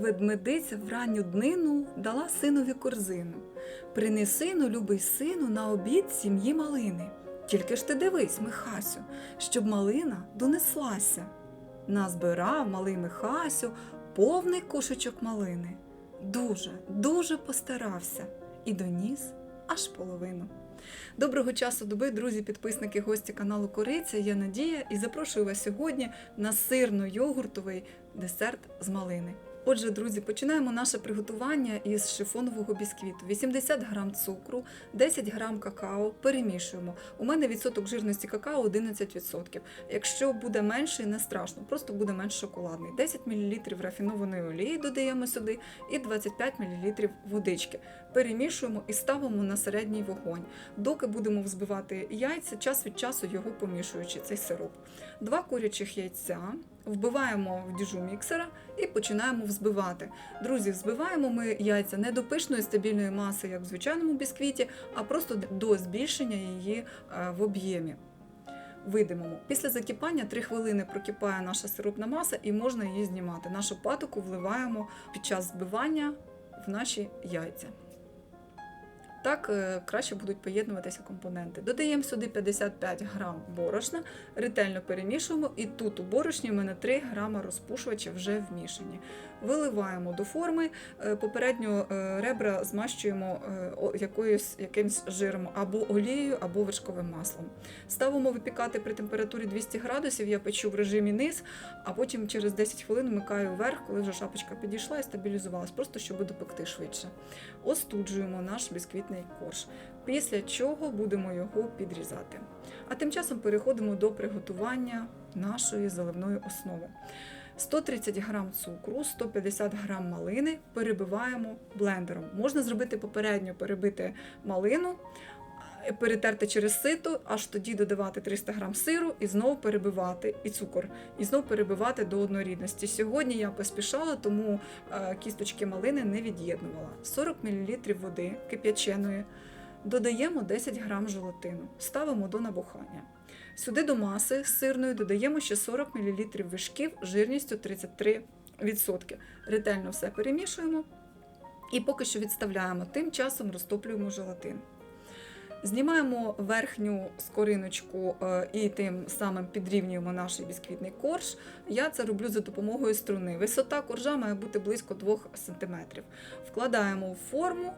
Ведмедиця в ранню днину дала синові корзину. Принеси, ну, любий сину, на обід сім'ї малини. Тільки ж ти дивись, Михасю, щоб малина донеслася. Назбирав малий Михасю повний кошечок малини. Дуже, дуже постарався і доніс аж половину. Доброго часу доби, друзі, підписники, гості каналу Кориця. Я Надія і запрошую вас сьогодні на сирно-йогуртовий десерт з малини. Отже, друзі, починаємо наше приготування із шифонового бісквіту. 80 грам цукру, 10 грам какао. Перемішуємо. У мене відсоток жирності какао 11%. Якщо буде менший, не страшно, просто буде менш шоколадний. 10 мл рафінованої олії додаємо сюди і 25 мл водички. Перемішуємо і ставимо на середній вогонь. Доки будемо взбивати яйця, час від часу його помішуючи, цей сироп. Два курячих яйця вбиваємо в діжу міксера і починаємо взбивати. Друзі, взбиваємо ми яйця не до пишної стабільної маси, як в звичайному бісквіті, а просто до збільшення її е, в об'ємі. Видимому. Після закипання 3 хвилини прокипає наша сиропна маса і можна її знімати. Нашу патоку вливаємо під час збивання в наші яйця. Так е, краще будуть поєднуватися компоненти. Додаємо сюди 55 грам борошна, ретельно перемішуємо, і тут у борошні в мене 3 грама розпушувача вже вмішані. Виливаємо до форми, е, попередньо е, ребра змащуємо якоюсь, якимсь жиром або олією, або вершковим маслом. Ставимо випікати при температурі 200 градусів, я печу в режимі низ, а потім через 10 хвилин вмикаю вверх, коли вже шапочка підійшла і стабілізувалась, просто щоб допекти швидше. Остуджуємо наш бісквітний корж, після чого будемо його підрізати. А тим часом переходимо до приготування нашої заливної основи. 130 грам цукру, 150 грам малини перебиваємо блендером. Можна зробити попередньо перебити малину, перетерти через сито, аж тоді додавати 300 грам сиру і знову перебивати і цукор, і знову перебивати до однорідності. Сьогодні я поспішала, тому е, кісточки малини не від'єднувала. 40 мл води кип'яченої. Додаємо 10 грам желатину, ставимо до набухання. Сюди до маси сирної додаємо ще 40 мл вишків жирністю 33%. Ретельно все перемішуємо і поки що відставляємо. Тим часом розтоплюємо желатин. Знімаємо верхню скориночку е, і тим самим підрівнюємо наш бісквітний корж. Я це роблю за допомогою струни. Висота коржа має бути близько 2 см. Вкладаємо в форму,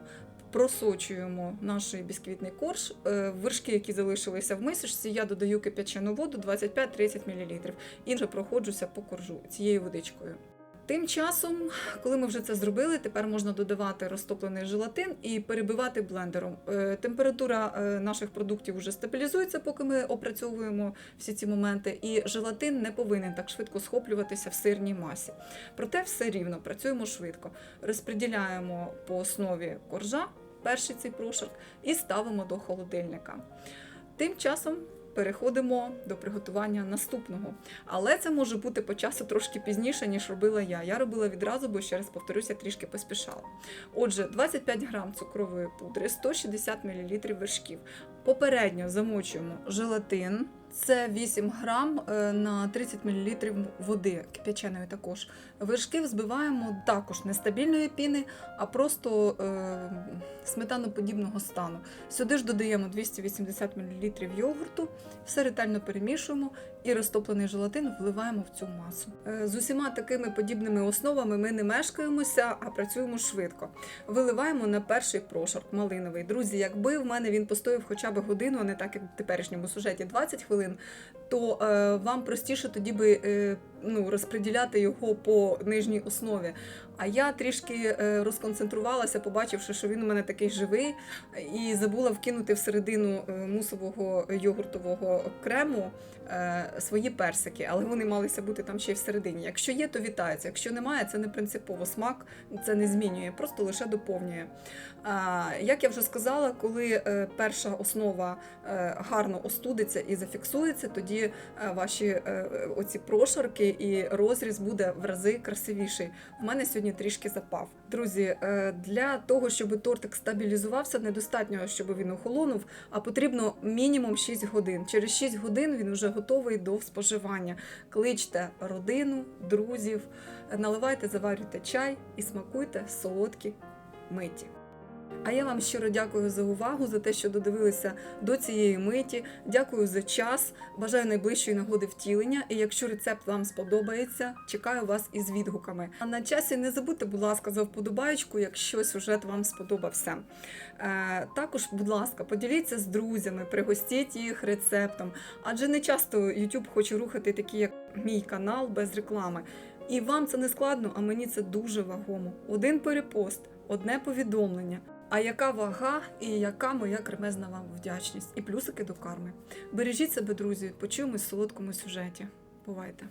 просочуємо наш бісквітний корж. Е, Вершки, які залишилися в мисочці, я додаю кип'ячену воду 25-30 мл і вже проходжуся по коржу цією водичкою. Тим часом, коли ми вже це зробили, тепер можна додавати розтоплений желатин і перебивати блендером. Е, Температура е, наших продуктів вже стабілізується, поки ми опрацьовуємо всі ці моменти, і желатин не повинен так швидко схоплюватися в сирній масі. Проте все рівно, працюємо швидко. Розподіляємо по основі коржа перший цей прошарк і ставимо до холодильника. Тим часом переходимо до приготування наступного. Але це може бути по часу трошки пізніше, ніж робила я. Я робила відразу, бо ще раз повторюся, трішки поспішала. Отже, 25 грам цукрової пудри, 160 мл вершків. Попередньо замочуємо желатин. Це 8 грам е, на 30 мл води кип'яченої також. Вершки взбиваємо також не стабільної піни, а просто е, сметаноподібного стану. Сюди ж додаємо 280 мл йогурту, все ретельно перемішуємо і розтоплений желатин вливаємо в цю масу. Е, З усіма такими подібними основами ми не мешкаємося, а працюємо швидко. Виливаємо на перший прошарк малиновий. Друзі, якби в мене він постояв хоча б годину, а не так як в теперішньому сюжеті 20 хвилин, то е, вам простіше тоді би е, ну, розподіляти його по нижній основі. А я трішки е, розконцентрувалася, побачивши, що він у мене такий живий, і забула вкинути всередину е, мусового йогуртового крему е, свої персики, але вони малися бути там ще й всередині. Якщо є, то вітається. Якщо немає, це не принципово. Смак це не змінює, просто лише доповнює. А, як я вже сказала, коли е, перша основа е, гарно остудиться і зафіксується, тоді е, ваші е, оці прошарки і розріз буде в рази красивіший. У мене сьогодні сьогодні трішки запав. Друзі, е, для того, щоб тортик стабілізувався, недостатньо, щоб він охолонув, а потрібно мінімум 6 годин. Через 6 годин він вже готовий до споживання. Кличте родину, друзів, наливайте, заварюйте чай і смакуйте солодкі миті. А я вам щиро дякую за увагу, за те, що додивилися до цієї миті. Дякую за час. Бажаю найближчої нагоди втілення. І якщо рецепт вам сподобається, чекаю вас із відгуками. А на часі не забудьте, будь ласка, за вподобаєчку, якщо сюжет вам сподобався. Е, також, будь ласка, поділіться з друзями, пригостіть їх рецептом. Адже не часто YouTube хоче рухати такі, як мій канал, без реклами. І вам це не складно, а мені це дуже вагомо. Один перепост, одне повідомлення. А яка вага і яка моя кремезна вам вдячність? І плюсики до карми. Бережіть себе, друзі, почуємось в солодкому сюжеті. Бувайте!